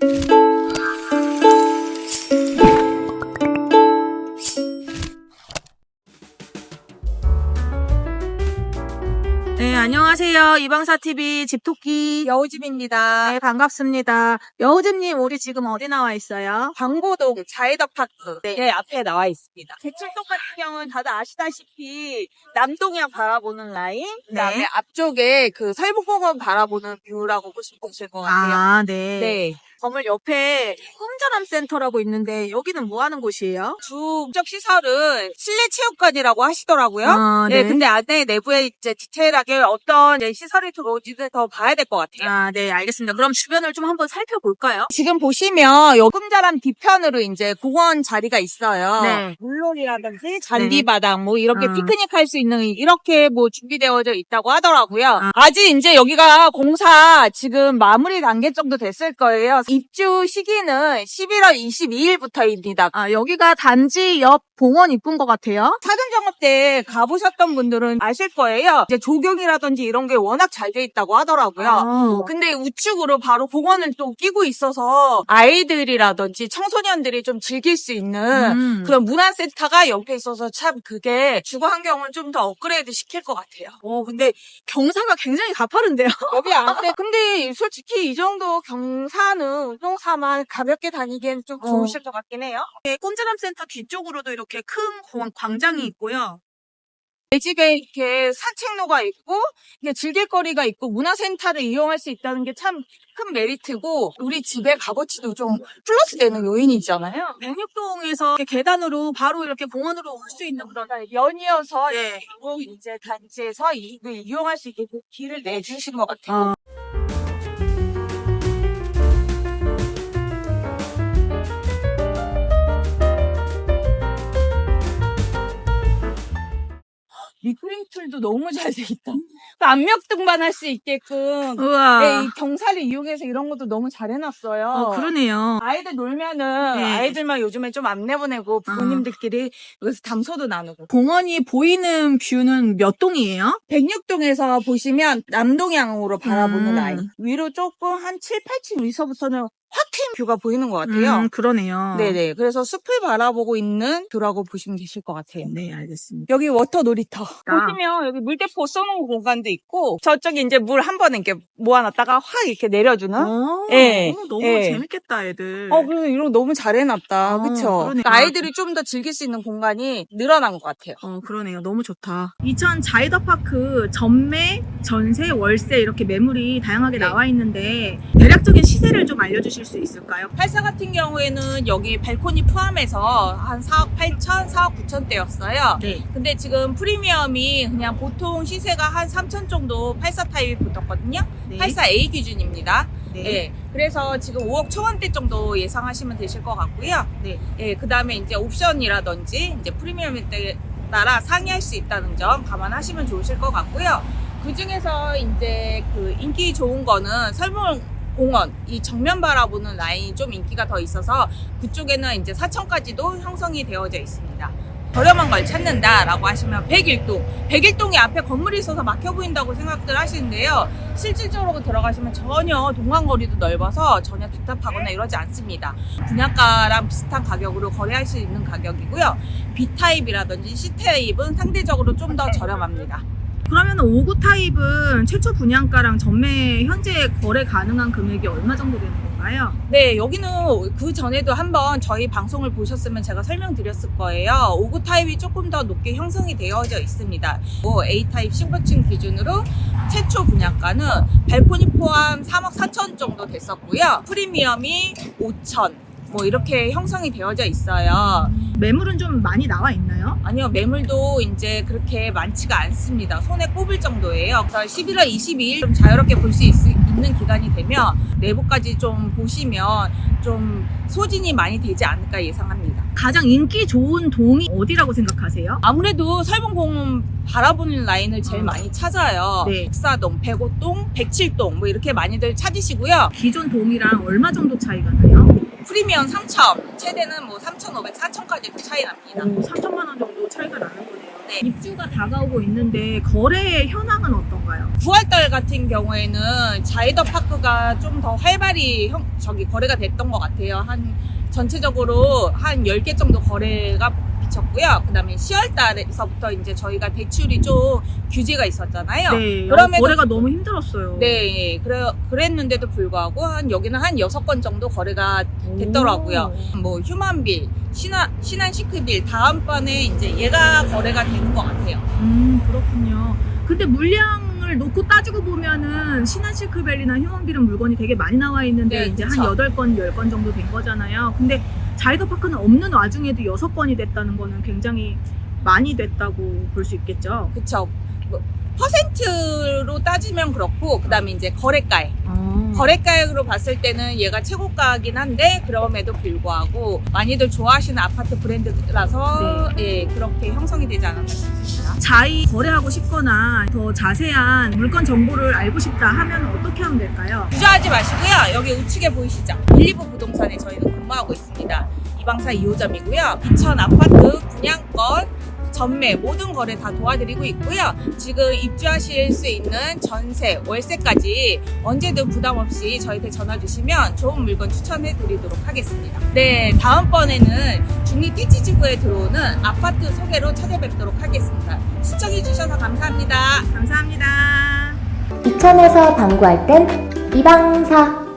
네, 안녕하세요. 이방사TV 집토끼 여우집입니다. 네, 반갑습니다. 여우집님, 우리 지금 어디 나와 있어요? 광고동 자이더파크 네. 네. 앞에 나와 있습니다. 대출동 같은 경우는 다들 아시다시피 남동향 바라보는 라인? 그다음에 앞쪽에 그 설북공원 바라보는 뷰라고 보시면 되실 것 같아요. 아, 네. 네. 건물 옆에 꿈자람 센터라고 있는데 여기는 뭐 하는 곳이에요? 주적 시설은 실내 체육관이라고 하시더라고요. 아, 네. 근데 안에 내부에 이제 디테일하게 어떤 이제 시설이 들어오지는 더 봐야 될 것 같아요. 아, 네, 알겠습니다. 그럼 주변을 좀 한번 살펴볼까요? 지금 보시면 요 꿈자람 뒤편으로 이제 공원 자리가 있어요. 네. 물놀이라든지 잔디바닥 뭐 이렇게 음. 피크닉 할 수 있는 이렇게 뭐 준비되어져 있다고 하더라고요. 아. 아직 이제 여기가 공사 지금 마무리 단계 정도 됐을 거예요. 입주 시기는 11월 22일부터입니다. 아, 여기가 단지 옆 봉원 이쁜 것 같아요. 사전정업 때 가보셨던 분들은 아실 거예요. 이제 조경이라든지 이런 게 워낙 잘 돼 있다고 하더라고요. 아, 근데 우측으로 바로 공원을 또 끼고 있어서 아이들이라든지 청소년들이 좀 즐길 수 있는 음. 그런 문화 센터가 옆에 있어서 참 그게 주거 환경을 좀 더 업그레이드 시킬 것 같아요. 어, 근데 경사가 굉장히 가파른데요? 여기 안에 근데 솔직히 이 정도 경사는 운동사만 가볍게 다니기엔 좀 어. 좋으실 것 같긴 해요. 네, 꼰자람 센터 뒤쪽으로도 이렇게 큰 공- 광장이 있고요. 내 집에 이렇게 산책로가 있고 이게 즐길 거리가 있고 문화센터를 이용할 수 있다는 게 참 큰 메리트고 우리 집의 값어치도 좀 플러스 되는 요인이잖아요. 백육동에서 이렇게 계단으로 바로 이렇게 공원으로 올 수 있는 그런 연이어서 네. 꼭 이제 단지에서 이, 그 이용할 수 있게 그 길을 내주신 것 같아요. 툴도 너무 잘 돼 있다. 그 압력 등반할 수 있게끔 우와. 네, 이 경사를 이용해서 이런 것도 너무 잘 해놨어요. 어, 그러네요. 아이들 놀면은 네. 아이들만 요즘에 좀 안 내 보내고 부모님들끼리 여기서 담소도 나누고 공원이 보이는 뷰는 몇 동이에요? 106동에서 보시면 남동향으로 바라보는 음. 라인 위로 조금 한 7, 8층 위서부터는 확 트인 뷰가 보이는 것 같아요. 음, 그러네요. 네네. 그래서 숲을 바라보고 있는 뷰라고 보시면 되실 것 같아요. 네, 알겠습니다. 여기 워터 놀이터. 아. 보시면 여기 물대포 쏘는 공간도 있고 저쪽에 이제 물 한 번에 이렇게 모아놨다가 확 이렇게 내려주는. 어, 예, 너무, 너무 예. 재밌겠다, 애들. 어, 그래서 이런 거 너무 잘 해놨다. 어, 그쵸? 그러네요. 그러니까 아이들이 좀 더 즐길 수 있는 공간이 늘어난 것 같아요. 어, 그러네요. 너무 좋다. 이천 자이더파크 전매, 전세, 월세 이렇게 매물이 다양하게 네. 나와 있는데 대략적인 시세를 좀 알려주 실 수 있을까요? 84 같은 경우에는 여기 발코니 포함해서 한 4억 8천, 4억 9천 대였어요. 네. 근데 지금 프리미엄이 그냥 보통 시세가 한 3천 정도 84 타입이 붙었거든요. 네. 84A 기준입니다. 네. 예. 그래서 지금 5억 초반대 정도 예상하시면 되실 것 같고요. 네. 예. 그 다음에 이제 옵션이라든지 이제 프리미엄에 따라 상이할 수 있다는 점 감안하시면 좋으실 것 같고요. 그 중에서 이제 그 인기 좋은 거는 설문 공원 이 정면 바라보는 라인이 좀 인기가 더 있어서 그쪽에는 이제 4층까지도 형성이 되어져 있습니다. 저렴한 걸 찾는다라고 하시면 101동. 101동이 앞에 건물이 있어서 막혀 보인다고 생각들 하시는데요. 실질적으로 들어가시면 전혀 동간거리도 넓어서 전혀 답답하거나 이러지 않습니다. 분양가랑 비슷한 가격으로 거래할 수 있는 가격이고요. B타입이라든지 C타입은 상대적으로 좀 더 저렴합니다. 그러면 5구 타입은 최초 분양가랑 전매 현재 거래 가능한 금액이 얼마 정도 되는 건가요? 네, 여기는 그 전에도 한번 저희 방송을 보셨으면 제가 설명드렸을 거예요. 5구 타입이 조금 더 높게 형성이 되어져 있습니다. 뭐 A 타입 신고층 기준으로 최초 분양가는 발코니 포함 3억 4천 정도 됐었고요. 프리미엄이 5천. 뭐 이렇게 형성이 되어져 있어요. 매물은 좀 많이 나와 있나요? 아니요, 매물도 이제 그렇게 많지가 않습니다. 손에 꼽을 정도예요. 그래서 11월 22일 좀 자유롭게 볼 수 있는 기간이 되면 내부까지 좀 보시면 좀 소진이 많이 되지 않을까 예상합니다. 가장 인기 좋은 동이 어디라고 생각하세요? 아무래도 설봉공원 바라보는 라인을 제일 어. 많이 찾아요. 네. 백사동, 백오동, 백칠동 뭐 이렇게 많이들 찾으시고요. 기존 동이랑 얼마 정도 차이가 나요? 프리미엄 3천, 최대는 뭐 3,500, 4천까지도 차이 납니다. 오, 3천만 원 정도 차이가 나는 거네요. 네. 입주가 다가오고 있는데 거래 현황은 어떤가요? 9월달 같은 경우에는 자이더 파크가 좀 더 활발히 형, 저기 거래가 됐던 것 같아요. 한 전체적으로 한 10개 정도 거래가 비쳤고요. 그 다음에 10월 달에서부터 이제 저희가 대출이 좀 규제가 있었잖아요. 네, 그럼에도- 거래가 너무 힘들었어요. 네, 그래, 그랬는데도 불구하고 한 여기는 한 6건 정도 거래가 됐더라고요. 뭐 휴먼빌, 신한, 신한 시크빌 다음 번에 이제 얘가 거래가 되는 것 같아요. 음, 그렇군요. 근데 물량을 놓고 따지고 보면은 신한시크밸리나 휴먼빌은 물건이 되게 많이 나와 있는데 네, 이제 그쵸. 한 8건, 10건 정도 된 거잖아요. 근데 자이더 파크는 없는 와중에도 6건이 됐다는 거는 굉장히 많이 됐다고 볼 수 있겠죠. 그쵸. 뭐, 퍼센트로 따지면 그렇고, 그 다음에 이제 거래가액. 아. 거래가액으로 봤을 때는 얘가 최고가긴 한데, 그럼에도 불구하고, 많이들 좋아하시는 아파트 브랜드라서, 예, 그렇게 형성이 되지 않았나 싶습니다. 자이 거래하고 싶거나 더 자세한 물건 정보를 알고 싶다 하면 어떻게 하면 될까요? 주저하지 마시고요. 여기 우측에 보이시죠? 1, 2부 부동산에 저희는 근무하고 있습니다. 이방사 2호점이고요. 비천 아파트 분양권, 전매 모든 거래 다 도와드리고 있고요. 지금 입주하실 수 있는 전세, 월세까지 언제든 부담 없이 저희한테 전화 주시면 좋은 물건 추천해 드리도록 하겠습니다. 네, 다음번에는 중리 택지지구에 들어오는 아파트 소개로 찾아뵙도록 하겠습니다. 시청해 주셔서 감사합니다. 감사합니다. 이천에서 방구할 땐 이방사